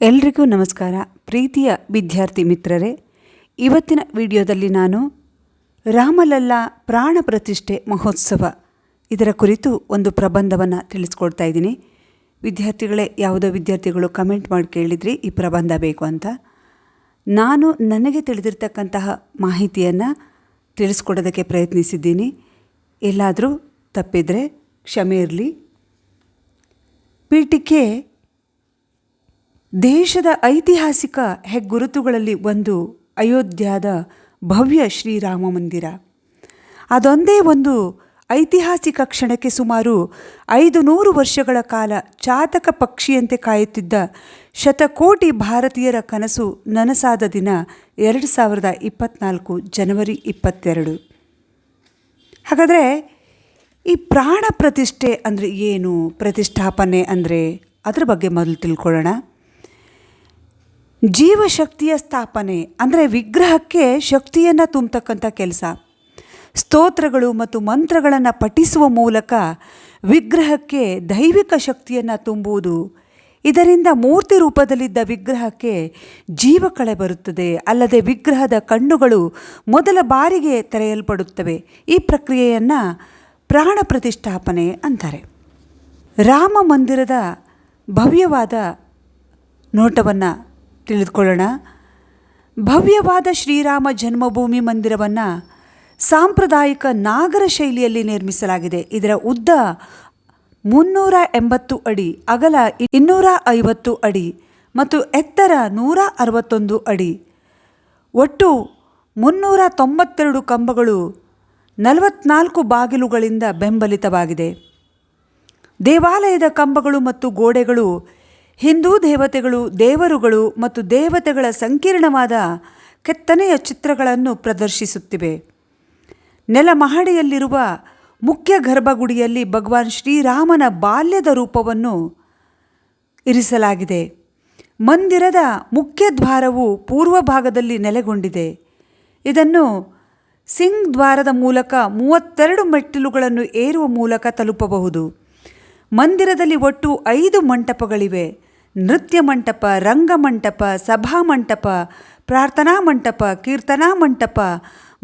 ಎಲ್ರಿಗೂ ನಮಸ್ಕಾರ. ಪ್ರೀತಿಯ ವಿದ್ಯಾರ್ಥಿ ಮಿತ್ರರೇ, ಇವತ್ತಿನ ವಿಡಿಯೋದಲ್ಲಿ ನಾನು ರಾಮಲಲ್ಲಾ ಪ್ರಾಣ ಪ್ರತಿಷ್ಠೆ ಮಹೋತ್ಸವ ಇದರ ಕುರಿತು ಒಂದು ಪ್ರಬಂಧವನ್ನು ತಿಳಿಸ್ಕೊಡ್ತಾ ಇದ್ದೀನಿ. ವಿದ್ಯಾರ್ಥಿಗಳೇ, ಯಾವುದೋ ವಿದ್ಯಾರ್ಥಿಗಳು ಕಮೆಂಟ್ ಮಾಡಿ ಕೇಳಿದ್ರಿ ಈ ಪ್ರಬಂಧ ಬೇಕು ಅಂತ. ನಾನು ನನಗೆ ತಿಳಿದಿರ್ತಕ್ಕಂತಹ ಮಾಹಿತಿಯನ್ನು ತಿಳಿಸ್ಕೊಡೋದಕ್ಕೆ ಪ್ರಯತ್ನಿಸಿದ್ದೀನಿ. ಎಲ್ಲಾದರೂ ತಪ್ಪಿದರೆ ಕ್ಷಮೆ ಇರಲಿ. ಪೀಠಿಕೆ ದೇಶದ ಐತಿಹಾಸಿಕ ಹೆಗ್ಗುರುತುಗಳಲ್ಲಿ ಒಂದು ಅಯೋಧ್ಯದ ಭವ್ಯ ಶ್ರೀರಾಮ ಮಂದಿರ. ಅದೊಂದೇ ಒಂದು ಐತಿಹಾಸಿಕ ಕ್ಷಣಕ್ಕೆ ಸುಮಾರು ಐದು ನೂರು ವರ್ಷಗಳ ಕಾಲ ಚಾತಕ ಪಕ್ಷಿಯಂತೆ ಕಾಯುತ್ತಿದ್ದ ಶತಕೋಟಿ ಭಾರತೀಯರ ಕನಸು ನನಸಾದ ದಿನ ಎರಡು ಸಾವಿರದ ಇಪ್ಪತ್ತ್ನಾಲ್ಕು ಜನವರಿ ಇಪ್ಪತ್ತೆರಡು. ಹಾಗಾದರೆ ಈ ಪ್ರಾಣ ಪ್ರತಿಷ್ಠೆ ಅಂದರೆ ಏನು, ಪ್ರತಿಷ್ಠಾಪನೆ ಅಂದರೆ ಅದರ ಬಗ್ಗೆ ಮೊದಲು ತಿಳ್ಕೊಳ್ಳೋಣ. ಜೀವಶಕ್ತಿಯ ಸ್ಥಾಪನೆ, ಅಂದರೆ ವಿಗ್ರಹಕ್ಕೆ ಶಕ್ತಿಯನ್ನು ತುಂಬತಕ್ಕಂಥ ಕೆಲಸ. ಸ್ತೋತ್ರಗಳು ಮತ್ತು ಮಂತ್ರಗಳನ್ನು ಪಠಿಸುವ ಮೂಲಕ ವಿಗ್ರಹಕ್ಕೆ ದೈವಿಕ ಶಕ್ತಿಯನ್ನು ತುಂಬುವುದು. ಇದರಿಂದ ಮೂರ್ತಿ ರೂಪದಲ್ಲಿದ್ದ ವಿಗ್ರಹಕ್ಕೆ ಜೀವ ಕಳೆ ಬರುತ್ತದೆ, ಅಲ್ಲದೆ ವಿಗ್ರಹದ ಕಣ್ಣುಗಳು ಮೊದಲ ಬಾರಿಗೆ ತೆರೆಯಲ್ಪಡುತ್ತವೆ. ಈ ಪ್ರಕ್ರಿಯೆಯನ್ನು ಪ್ರಾಣ ಪ್ರತಿಷ್ಠಾಪನೆ ಅಂತಾರೆ. ರಾಮ ಮಂದಿರದ ಭವ್ಯವಾದ ನೋಟವನ್ನು ತಿಳಿದುಕೊಳ್ಳೋಣ. ಭವ್ಯವಾದ ಶ್ರೀರಾಮ ಜನ್ಮಭೂಮಿ ಮಂದಿರವನ್ನು ಸಾಂಪ್ರದಾಯಿಕ ನಾಗರ ಶೈಲಿಯಲ್ಲಿ ನಿರ್ಮಿಸಲಾಗಿದೆ. ಇದರ ಉದ್ದ ಮುನ್ನೂರ ಎಂಬತ್ತು ಅಡಿ, ಅಗಲ ಇನ್ನೂರ ಐವತ್ತು ಅಡಿ ಮತ್ತು ಎತ್ತರ ನೂರ ಅರವತ್ತೊಂದು ಅಡಿ. ಒಟ್ಟು ಮುನ್ನೂರ ತೊಂಬತ್ತೆರಡು ಕಂಬಗಳು ನಲವತ್ನಾಲ್ಕು ಬಾಗಿಲುಗಳಿಂದ ಬೆಂಬಲಿತವಾಗಿದೆ. ದೇವಾಲಯದ ಕಂಬಗಳು ಮತ್ತು ಗೋಡೆಗಳು ಹಿಂದೂ ದೇವತೆಗಳು, ದೇವರುಗಳು ಮತ್ತು ದೇವತೆಗಳ ಸಂಕೀರ್ಣವಾದ ಕೆತ್ತನೆಯ ಚಿತ್ರಗಳನ್ನು ಪ್ರದರ್ಶಿಸುತ್ತಿವೆ. ನೆಲ ಮಹಡಿಯಲ್ಲಿರುವ ಮುಖ್ಯ ಗರ್ಭಗುಡಿಯಲ್ಲಿ ಭಗವಾನ್ ಶ್ರೀರಾಮನ ಬಾಲ್ಯದ ರೂಪವನ್ನು ಇರಿಸಲಾಗಿದೆ. ಮಂದಿರದ ಮುಖ್ಯ ದ್ವಾರವು ಪೂರ್ವ ಭಾಗದಲ್ಲಿ ನೆಲೆಗೊಂಡಿದೆ. ಇದನ್ನು ಸಿಂಗ್ ದ್ವಾರದ ಮೂಲಕ ಮೂವತ್ತೆರಡು ಮೆಟ್ಟಿಲುಗಳನ್ನು ಏರುವ ಮೂಲಕ ತಲುಪಬಹುದು. ಮಂದಿರದಲ್ಲಿ ಒಟ್ಟು ಐದು ಮಂಟಪಗಳಿವೆ. ನೃತ್ಯ ಮಂಟಪ ರಂಗಮಂಟಪ ಸಭಾಮಂಟಪ ಪ್ರಾರ್ಥನಾ ಮಂಟಪ, ಕೀರ್ತನಾ ಮಂಟಪ,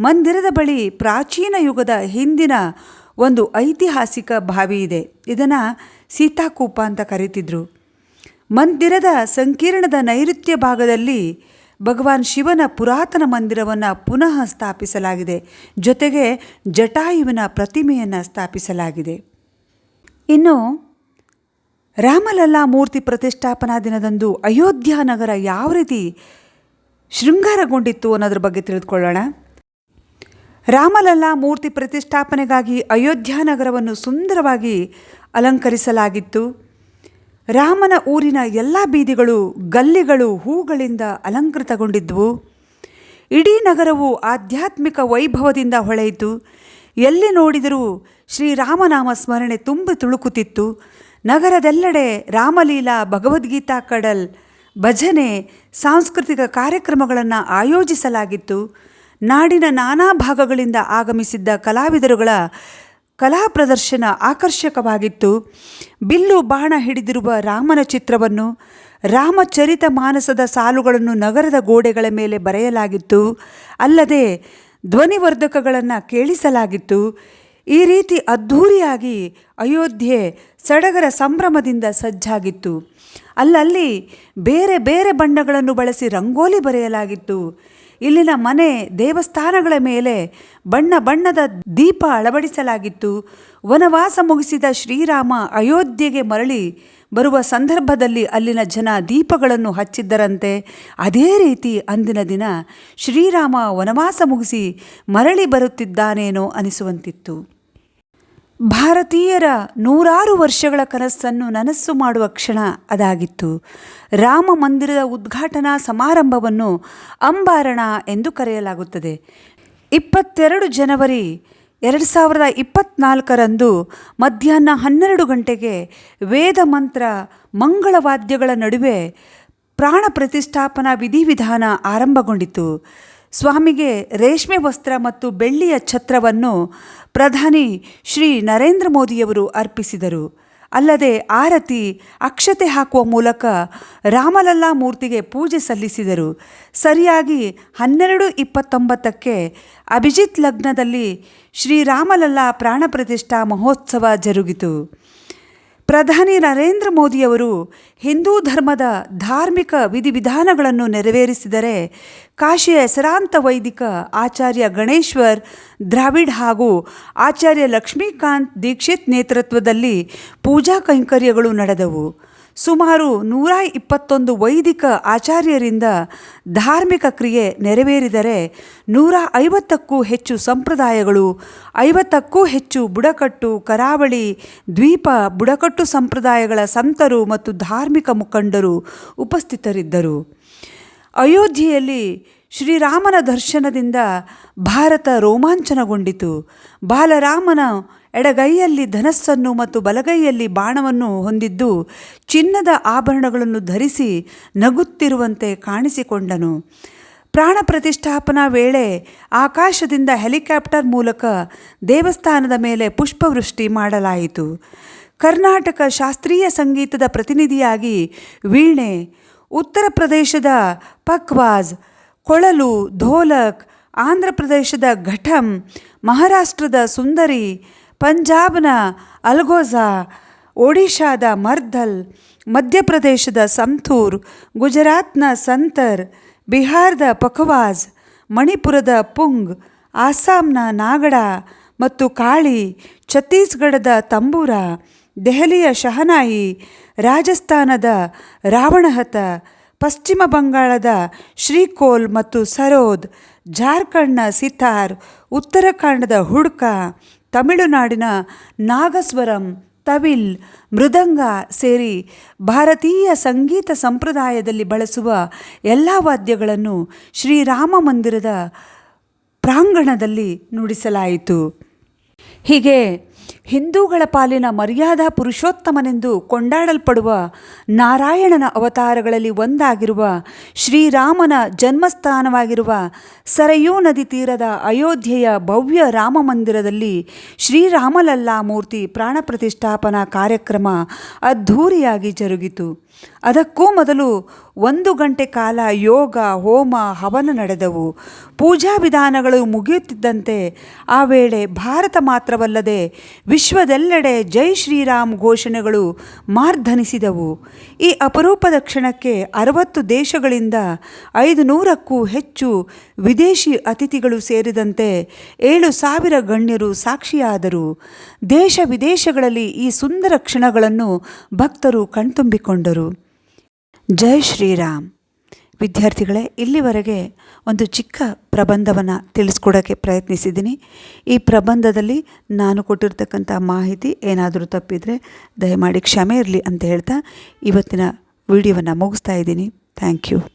ಮಂದಿರದ ಬಳಿ ಪ್ರಾಚೀನ ಯುಗದ ಹಿಂದಿನ ಒಂದು ಐತಿಹಾಸಿಕ ಬಾವಿ ಇದೆ. ಇದನ್ನು ಸೀತಾಕೂಪ ಅಂತ ಕರೀತಿದ್ರು. ಮಂದಿರದ ಸಂಕೀರ್ಣದ ನೈಋತ್ಯ ಭಾಗದಲ್ಲಿ ಭಗವಾನ್ ಶಿವನ ಪುರಾತನ ಮಂದಿರವನ್ನು ಪುನಃ ಸ್ಥಾಪಿಸಲಾಗಿದೆ. ಜೊತೆಗೆ ಜಟಾಯುವಿನ ಪ್ರತಿಮೆಯನ್ನು ಸ್ಥಾಪಿಸಲಾಗಿದೆ. ಇನ್ನು ರಾಮಲಲ್ಲಾ ಮೂರ್ತಿ ಪ್ರತಿಷ್ಠಾಪನಾ ದಿನದಂದು ಅಯೋಧ್ಯ ನಗರ ಯಾವ ರೀತಿ ಶೃಂಗಾರಗೊಂಡಿತ್ತು ಅನ್ನೋದ್ರ ಬಗ್ಗೆ ತಿಳಿದುಕೊಳ್ಳೋಣ. ರಾಮಲಲ್ಲಾ ಮೂರ್ತಿ ಪ್ರತಿಷ್ಠಾಪನೆಗಾಗಿ ಅಯೋಧ್ಯ ನಗರವನ್ನು ಸುಂದರವಾಗಿ ಅಲಂಕರಿಸಲಾಗಿತ್ತು. ರಾಮನ ಊರಿನ ಎಲ್ಲ ಬೀದಿಗಳು, ಗಲ್ಲಿಗಳು, ಹೂಗಳಿಂದ ಅಲಂಕೃತಗೊಂಡಿದ್ವು. ಇಡೀ ನಗರವು ಆಧ್ಯಾತ್ಮಿಕ ವೈಭವದಿಂದ ಹೊಳೆಯಿತು. ಎಲ್ಲಿ ನೋಡಿದರೂ ಶ್ರೀರಾಮನಾಮ ಸ್ಮರಣೆ ತುಂಬಿ ತುಳುಕುತ್ತಿತ್ತು. ನಗರದೆಲ್ಲೆಡೆ ರಾಮಲೀಲಾ, ಭಗವದ್ಗೀತಾ, ಕಡಲ್ ಭಜನೆ, ಸಾಂಸ್ಕೃತಿಕ ಕಾರ್ಯಕ್ರಮಗಳನ್ನು ಆಯೋಜಿಸಲಾಗಿತ್ತು. ನಾಡಿನ ನಾನಾ ಭಾಗಗಳಿಂದ ಆಗಮಿಸಿದ್ದ ಕಲಾವಿದರುಗಳ ಕಲಾ ಪ್ರದರ್ಶನ ಆಕರ್ಷಕವಾಗಿತ್ತು. ಬಿಲ್ಲು ಬಾಣ ಹಿಡಿದಿರುವ ರಾಮನ ಚಿತ್ರವನ್ನು, ರಾಮಚರಿತ ಮಾನಸದ ಸಾಲುಗಳನ್ನು ನಗರದ ಗೋಡೆಗಳ ಮೇಲೆ ಬರೆಯಲಾಗಿತ್ತು. ಅಲ್ಲದೆ ಧ್ವನಿವರ್ಧಕಗಳನ್ನು ಕೇಳಿಸಲಾಗಿತ್ತು. ಈ ರೀತಿ ಅದ್ಧೂರಿಯಾಗಿ ಅಯೋಧ್ಯೆ ಸಡಗರ ಸಂಭ್ರಮದಿಂದ ಸಜ್ಜಾಗಿತ್ತು. ಅಲ್ಲಲ್ಲಿ ಬೇರೆ ಬೇರೆ ಬಣ್ಣಗಳನ್ನು ಬಳಸಿ ರಂಗೋಲಿ ಬರೆಯಲಾಗಿತ್ತು. ಇಲ್ಲಿನ ಮನೆ ದೇವಸ್ಥಾನಗಳ ಮೇಲೆ ಬಣ್ಣ ಬಣ್ಣದ ದೀಪ ಅಳವಡಿಸಲಾಗಿತ್ತು. ವನವಾಸ ಮುಗಿಸಿದ ಶ್ರೀರಾಮ ಅಯೋಧ್ಯೆಗೆ ಮರಳಿ ಬರುವ ಸಂದರ್ಭದಲ್ಲಿ ಅಲ್ಲಿನ ಜನ ದೀಪಗಳನ್ನು ಹಚ್ಚಿದ್ದರಂತೆ. ಅದೇ ರೀತಿ ಅಂದಿನ ದಿನ ಶ್ರೀರಾಮ ವನವಾಸ ಮುಗಿಸಿ ಮರಳಿ ಬರುತ್ತಿದ್ದಾನೇನೋ ಅನಿಸುವಂತಿತ್ತು. ಭಾರತೀಯರ ನೂರಾರು ವರ್ಷಗಳ ಕನಸನ್ನು ನನಸ್ಸು ಮಾಡುವ ಕ್ಷಣ ಅದಾಗಿತ್ತು. ರಾಮ ಮಂದಿರದ ಉದ್ಘಾಟನಾ ಸಮಾರಂಭವನ್ನು ಅಂಬಾರಣ ಎಂದು ಕರೆಯಲಾಗುತ್ತದೆ. ಇಪ್ಪತ್ತೆರಡು ಜನವರಿ ಎರಡು ಸಾವಿರದ ಇಪ್ಪತ್ನಾಲ್ಕರಂದು ಮಧ್ಯಾಹ್ನ ಹನ್ನೆರಡು ಗಂಟೆಗೆ ವೇದ ಮಂತ್ರ ಮಂಗಳವಾದ್ಯಗಳ ನಡುವೆ ಪ್ರಾಣ ಪ್ರತಿಷ್ಠಾಪನಾ ವಿಧಿವಿಧಾನ ಆರಂಭಗೊಂಡಿತು. ಸ್ವಾಮಿಗೆ ರೇಷ್ಮೆ ವಸ್ತ್ರ ಮತ್ತು ಬೆಳ್ಳಿಯ ಛತ್ರವನ್ನು ಪ್ರಧಾನಿ ಶ್ರೀ ನರೇಂದ್ರ ಮೋದಿಯವರು ಅರ್ಪಿಸಿದರು. ಅಲ್ಲದೆ ಆರತಿ, ಅಕ್ಷತೆ ಹಾಕುವ ಮೂಲಕ ರಾಮಲಲ್ಲಾ ಮೂರ್ತಿಗೆ ಪೂಜೆ ಸಲ್ಲಿಸಿದರು. ಸರಿಯಾಗಿ ಹನ್ನೆರಡು ಇಪ್ಪತ್ತೊಂಬತ್ತಕ್ಕೆ ಅಭಿಜಿತ್ ಲಗ್ನದಲ್ಲಿ ಶ್ರೀರಾಮಲಲ್ಲಾ ಪ್ರಾಣ ಪ್ರತಿಷ್ಠಾ ಮಹೋತ್ಸವ ಜರುಗಿತು. ಪ್ರಧಾನಿ ನರೇಂದ್ರ ಮೋದಿಯವರು ಹಿಂದೂ ಧರ್ಮದ ಧಾರ್ಮಿಕ ವಿಧಿವಿಧಾನಗಳನ್ನು ನೆರವೇರಿಸಿದರೆ ಕಾಶಿಯ ಹೆಸರಾಂತ ವೈದಿಕ ಆಚಾರ್ಯ ಗಣೇಶ್ವರ್, ದ್ರಾವಿಡ್ ಹಾಗೂ ಆಚಾರ್ಯ ಲಕ್ಷ್ಮೀಕಾಂತ್ ದೀಕ್ಷಿತ್ ನೇತೃತ್ವದಲ್ಲಿ ಪೂಜಾ ಕೈಂಕರ್ಯಗಳು ನಡೆದವು. ಸುಮಾರು ನೂರ ಇಪ್ಪತ್ತೊಂದು ವೈದಿಕ ಆಚಾರ್ಯರಿಂದ ಧಾರ್ಮಿಕ ಕ್ರಿಯೆ ನೆರವೇರಿದರೆ ನೂರ ಐವತ್ತಕ್ಕೂ ಹೆಚ್ಚು ಸಂಪ್ರದಾಯಗಳು, ಐವತ್ತಕ್ಕೂ ಹೆಚ್ಚು ಬುಡಕಟ್ಟು ಕರಾವಳಿ, ದ್ವೀಪ, ಬುಡಕಟ್ಟು ಸಂಪ್ರದಾಯಗಳ ಸಂತರು ಮತ್ತು ಧಾರ್ಮಿಕ ಮುಖಂಡರು ಉಪಸ್ಥಿತರಿದ್ದರು. ಅಯೋಧ್ಯೆಯಲ್ಲಿ ಶ್ರೀರಾಮನ ದರ್ಶನದಿಂದ ಭಾರತ ರೋಮಾಂಚನಗೊಂಡಿತು. ಬಾಲರಾಮನ ಎಡಗೈಯಲ್ಲಿ ಧನಸ್ಸನ್ನು ಮತ್ತು ಬಲಗೈಯಲ್ಲಿ ಬಾಣವನ್ನು ಹೊಂದಿದ್ದು ಚಿನ್ನದ ಆಭರಣಗಳನ್ನು ಧರಿಸಿ ನಗುತ್ತಿರುವಂತೆ ಕಾಣಿಸಿಕೊಂಡನು. ಪ್ರಾಣ ಪ್ರತಿಷ್ಠಾಪನಾ ವೇಳೆ ಆಕಾಶದಿಂದ ಹೆಲಿಕಾಪ್ಟರ್ ಮೂಲಕ ದೇವಸ್ಥಾನದ ಮೇಲೆ ಪುಷ್ಪವೃಷ್ಟಿ ಮಾಡಲಾಯಿತು. ಕರ್ನಾಟಕ ಶಾಸ್ತ್ರೀಯ ಸಂಗೀತದ ಪ್ರತಿನಿಧಿಯಾಗಿ ವೀಣೆ, ಉತ್ತರ ಪ್ರದೇಶದ ಪಕ್ವಾಜ್, ಕೊಳಲು, ಧೋಲಕ್, ಆಂಧ್ರ ಪ್ರದೇಶದ ಘಟಂ, ಮಹಾರಾಷ್ಟ್ರದ ಸುಂದರಿ ಪಂಜಾಬ್ನ ಅಲ್ಗೋಜಾ, ಒಡಿಶಾದ ಮರ್ದಲ್, ಮಧ್ಯಪ್ರದೇಶದ ಸಂತೂರ್, ಗುಜರಾತ್ನ ಸಂತರ್, ಬಿಹಾರದ ಪಖವಾಜ್, ಮಣಿಪುರದ ಪುಂಗ್ ಆಸಾಂನ ನಾಗಡ ಮತ್ತು ಕಾಳಿ, ಛತ್ತೀಸ್ಗಢದ ತಂಬೂರ, ದೆಹಲಿಯ ಶಹನಾಯಿ, ರಾಜಸ್ಥಾನದ ರಾವಣಹತ, ಪಶ್ಚಿಮ ಬಂಗಾಳದ ಶ್ರೀಕೋಲ್ ಮತ್ತು ಸರೋದ್, ಜಾರ್ಖಂಡ್ನ ಸಿತಾರ್, ಉತ್ತರಾಖಂಡದ ಹುಡ್ಕ ತಮಿಳುನಾಡಿನ ನಾಗಸ್ವರಂ, ತವಿಲ್, ಮೃದಂಗ ಸೇರಿ ಭಾರತೀಯ ಸಂಗೀತ ಸಂಪ್ರದಾಯದಲ್ಲಿ ಬಳಸುವ ಎಲ್ಲ ವಾದ್ಯಗಳನ್ನು ಶ್ರೀರಾಮ ಮಂದಿರದ ಪ್ರಾಂಗಣದಲ್ಲಿ ನುಡಿಸಲಾಯಿತು. ಹೀಗೆ ಹಿಂದೂಗಳ ಪಾಲಿನ ಮರ್ಯಾದಾ ಪುರುಷೋತ್ತಮನೆಂದು ಕೊಂಡಾಡಲ್ಪಡುವ ನಾರಾಯಣನ ಅವತಾರಗಳಲ್ಲಿ ಒಂದಾಗಿರುವ ಶ್ರೀರಾಮನ ಜನ್ಮಸ್ಥಾನವಾಗಿರುವ ಸರಯೂ ನದಿ ತೀರದ ಅಯೋಧ್ಯೆಯ ಭವ್ಯ ರಾಮ ಮಂದಿರದಲ್ಲಿ ಶ್ರೀರಾಮಲಲ್ಲಾ ಮೂರ್ತಿ ಪ್ರಾಣ ಪ್ರತಿಷ್ಠಾಪನಾ ಕಾರ್ಯಕ್ರಮ ಅದ್ಧೂರಿಯಾಗಿ ಜರುಗಿತು. ಅದಕ್ಕೂ ಮೊದಲು ಒಂದು ಗಂಟೆ ಕಾಲ ಯೋಗ, ಹೋಮ, ಹವನ ನಡೆದವು. ಪೂಜಾ ವಿಧಾನಗಳು ಮುಗಿಯುತ್ತಿದ್ದಂತೆ ಆ ವೇಳೆ ಭಾರತ ಮಾತ್ರವಲ್ಲದೆ ವಿಶ್ವದೆಲ್ಲೆಡೆ ಜೈ ಶ್ರೀರಾಮ್ ಘೋಷಣೆಗಳು ಮಾರ್ಧನಿಸಿದವು. ಈ ಅಪರೂಪದ ಕ್ಷಣಕ್ಕೆ ಅರವತ್ತು ದೇಶಗಳಿಂದ ಐದು ನೂರಕ್ಕೂ ಹೆಚ್ಚು ವಿದೇಶಿ ಅತಿಥಿಗಳು ಸೇರಿದಂತೆ ಏಳು ಸಾವಿರ ಗಣ್ಯರು ಸಾಕ್ಷಿಯಾದರು. ದೇಶ ವಿದೇಶಗಳಲ್ಲಿ ಈ ಸುಂದರ ಕ್ಷಣಗಳನ್ನು ಭಕ್ತರು ಕಣ್ತುಂಬಿಕೊಂಡರು. ಜೈ ಶ್ರೀರಾಮ್. ವಿದ್ಯಾರ್ಥಿಗಳೇ, ಇಲ್ಲಿವರೆಗೆ ಒಂದು ಚಿಕ್ಕ ಪ್ರಬಂಧವನ್ನು ತಿಳಿಸ್ಕೊಡೋಕ್ಕೆ ಪ್ರಯತ್ನಿಸಿದ್ದೀನಿ. ಈ ಪ್ರಬಂಧದಲ್ಲಿ ನಾನು ಕೊಟ್ಟಿರ್ತಕ್ಕಂಥ ಮಾಹಿತಿ ಏನಾದರೂ ತಪ್ಪಿದರೆ ದಯಮಾಡಿ ಕ್ಷಮೆ ಇರಲಿ ಅಂತ ಹೇಳ್ತಾ ಇವತ್ತಿನ ವಿಡಿಯೋವನ್ನು ಮುಗಿಸ್ತಾ ಇದ್ದೀನಿ. Thank you.